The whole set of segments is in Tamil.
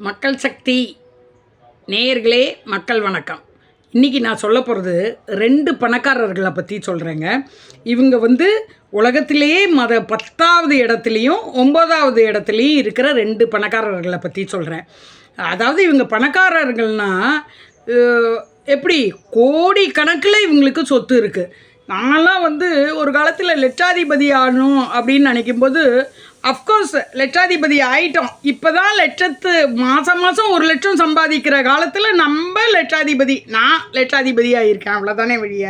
மக்கள் சக்தி நேயர்களே மக்கள் வணக்கம். இன்றைக்கி நான் சொல்ல போகிறது ரெண்டு பணக்காரர்களை பற்றி சொல்கிறேங்க இவங்க வந்து உலகத்திலேயே மத பத்தாவது இடத்துலையும் ஒம்பதாவது இடத்துலையும் இருக்கிற ரெண்டு பணக்காரர்களை பற்றி சொல்கிறேன் அதாவது இவங்க பணக்காரர்கள்னால் எப்படி? கோடி கணக்கில் இவங்களுக்கு சொத்து இருக்குது நான்லாம் வந்து ஒரு காலத்தில் லட்சாதிபதி ஆகணும் அப்படின்னு நினைக்கும்போது அஃப்கோர்ஸ் லட்சாதிபதி ஆயிட்டோம். இப்போ தான் லட்சத்து மாதம் மாதம் ஒரு லட்சம் சம்பாதிக்கிற காலத்தில் நம்ம லட்சாதிபதி நான் லட்சாதிபதியாக இருக்கேன் அவ்வளோதானே வழிய.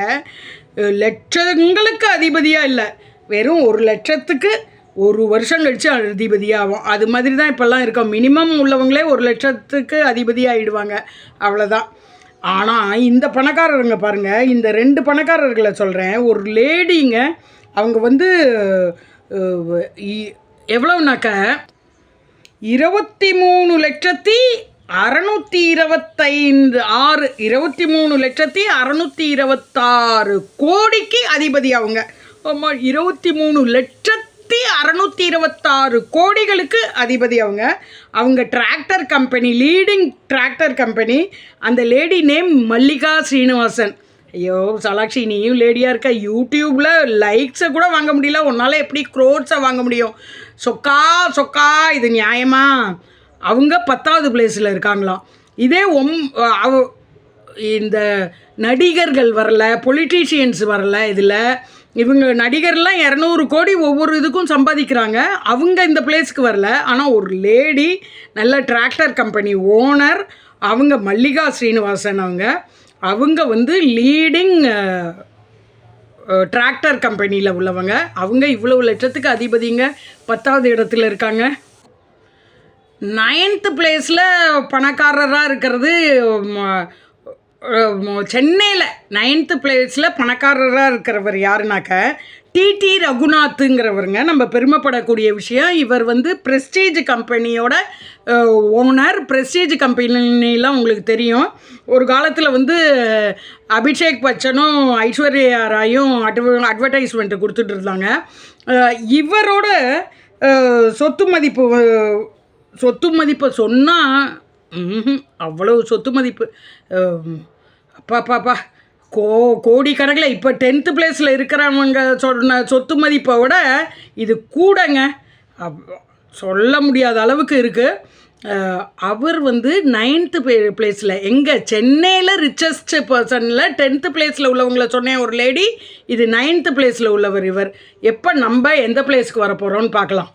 லட்சங்களுக்கு அதிபதியாக இல்லை. வெறும் ஒரு லட்சத்துக்கு ஒரு வருஷம் கழித்து அதிபதியாகும் அது மாதிரி தான் இப்போல்லாம் இருக்கோம். மினிமம் உள்ளவங்களே ஒரு லட்சத்துக்கு அதிபதியாகிடுவாங்க அவ்வளோதான் ஆனால் இந்த பணக்காரருங்க பாருங்கள் இந்த ரெண்டு பணக்காரர்களை சொல்கிறேன் ஒரு லேடிங்க அவங்க வந்து இ- எவ்வளவுனாக்க? இருபத்தி மூணு லட்சத்தி அறநூற்றி இருபத்தைந்து ஆறு இருபத்தி மூணு லட்சத்தி அறநூற்றி இருபத்தாறு கோடிக்கு அதிபதி அவங்க. ஆமாம் இருபத்தி மூணு லட்சத்தி அறநூற்றி இருபத்தாறு கோடிகளுக்கு அதிபதி அவங்க. அவங்க tractor company leading tractor company அந்த லேடி நேம் மல்லிகா ஸ்ரீனிவாசன் ஐயோ சலாக்ஷி நீயும் லேடியாக இருக்க. யூடியூப்பில் லைக்ஸை கூட வாங்க முடியல. உன்னால் எப்படி க்ரோட்ஸை வாங்க முடியும்? சொக்கா சொக்கா இது நியாயமா? அவங்க பத்தாவது பிளேஸில் இருக்காங்களாம். இதே ஒம் அவ இந்த நடிகர்கள் வரல பொலிட்டீஷியன்ஸ் வரல இதில். இவங்க நடிகர்லாம் இரநூறு கோடி ஒவ்வொரு இதுக்கும் சம்பாதிக்கிறாங்க. அவங்க இந்த பிளேஸ்க்கு வரல. ஆனால் ஒரு லேடி நல்ல டிராக்டர் கம்பெனி ஓனர் அவங்க மல்லிகா ஸ்ரீனிவாசன் அவங்க. அவங்க வந்து லீடிங் டிராக்டர் கம்பெனியில் உள்ளவங்க. அவங்க இவ்வளவு லட்சத்துக்கு அதிபதிங்க. பத்தாவது இடத்துல இருக்காங்க. நைன்த்து பிளேஸில் பணக்காரராக இருக்கிறது சென்னையில் நைன்த்து பிளேஸில் பணக்காரராக இருக்கிறவர் யாருனாக்க டிடி ரகுநாத்துங்கிறவருங்க. நம்ம பெருமைப்படக்கூடிய விஷயம் இவர் வந்து ப்ரெஸ்டீஜ் கம்பெனியோட ஓனர் ப்ரெஸ்டீஜ் கம்பெனிலாம் உங்களுக்கு தெரியும். ஒரு காலத்தில் வந்து அபிஷேக் பச்சனும் ஐஸ்வர்யா ராயும் அட்வ அட்வர்டைஸ்மெண்ட்டு கொடுத்துட்டு இருந்தாங்க. இவரோட சொத்து மதிப்பு சொத்து மதிப்பை சொன்னால் அவ்வளவு சொத்து மதிப்பு. அப்பா பாப்பா கோ கோடிக்கணக்கில் இப்போ டென்த்து பிளேஸில் இருக்கிறவங்க சொன்ன சொத்து மதிப்பை விட இது கூடங்க. அப்- சொல்ல முடியாத அளவுக்கு இருக்குது அவர் வந்து நைன்த்து பிளேஸில் எங்கே? சென்னையில் ரிச்சஸ்ட் பர்சனில் டென்த்து பிளேஸில் உள்ளவங்கள சொன்னேன் ஒரு லேடி இது நைன்த்து பிளேஸில் உள்ளவர் இவர். எப்போ நம்ம எந்த பிளேஸ்க்கு வர போகிறோம்னு பார்க்கலாம்.